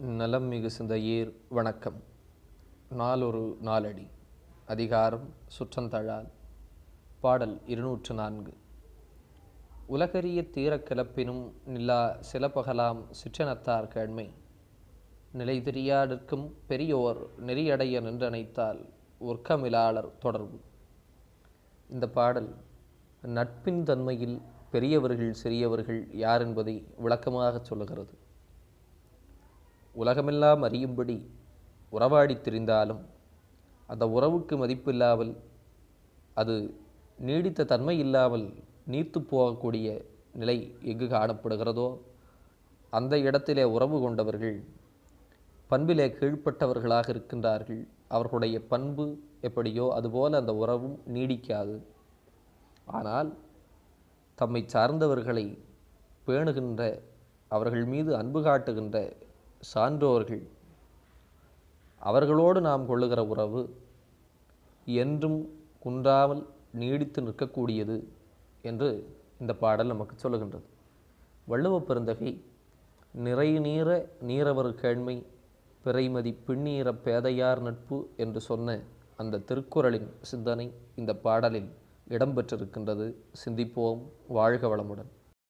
நலம் மிகு சிந்தையீர் வணக்கம். நாளொரு நாலடி அதிகாரம் சுற்றந்தழால். பாடல் இருநூற்று நான்கு. உலகரிய தீரக்கிளப்பினும் நிலா சிலப்பகலாம் சிற்றனத்தார் கேண்மை. நிலை தெரியாடிற்கும் பெரியோர் நெறியடைய நின்றனைத்தால் ஒர்க்கமிலாளர் தொடர்பு. இந்த பாடல் நட்பின் தன்மையில் பெரியவர்கள் சிறியவர்கள் யார் என்பதை விளக்கமாகச் சொல்லுகிறது. உலகமெல்லாம் அறியும்படி உறவாடித் திரிந்தாலும் அந்த உறவுக்கு மதிப்பில்லாமல் அது நீடித்த தன்மை இல்லாமல் நீர்த்து போகக்கூடிய நிலை எங்கு காணப்படுகிறதோ அந்த இடத்திலே உறவு கொண்டவர்கள் பண்பிலே கீழ்ப்பட்டவர்களாக இருக்கின்றார்கள். அவர்களுடைய பண்பு எப்படியோ அதுபோல அந்த உறவும் நீடிக்காது. ஆனால் தம்மை சார்ந்தவர்களை பேணுகின்ற அவர்கள் மீது அன்பு காட்டுகின்ற சான்றோர்கள். அவர்களோடு நாம் கொள்ளுகிற உறவு என்றும் குன்றாமல் நீடித்து நிற்கக்கூடியது என்று இந்த பாடல் நமக்கு சொல்லுகின்றது. வள்ளுவ பெருந்தகை நிறை நீர நீரவர் கேண்மை பிறைமதி பின்னீர பேதையார் நட்பு என்று சொன்ன அந்த திருக்குறளின் சிந்தனை இந்த பாடலில் இடம்பெற்றிருக்கின்றது. சிந்திப்போம் வாழ்க வளமுடன்.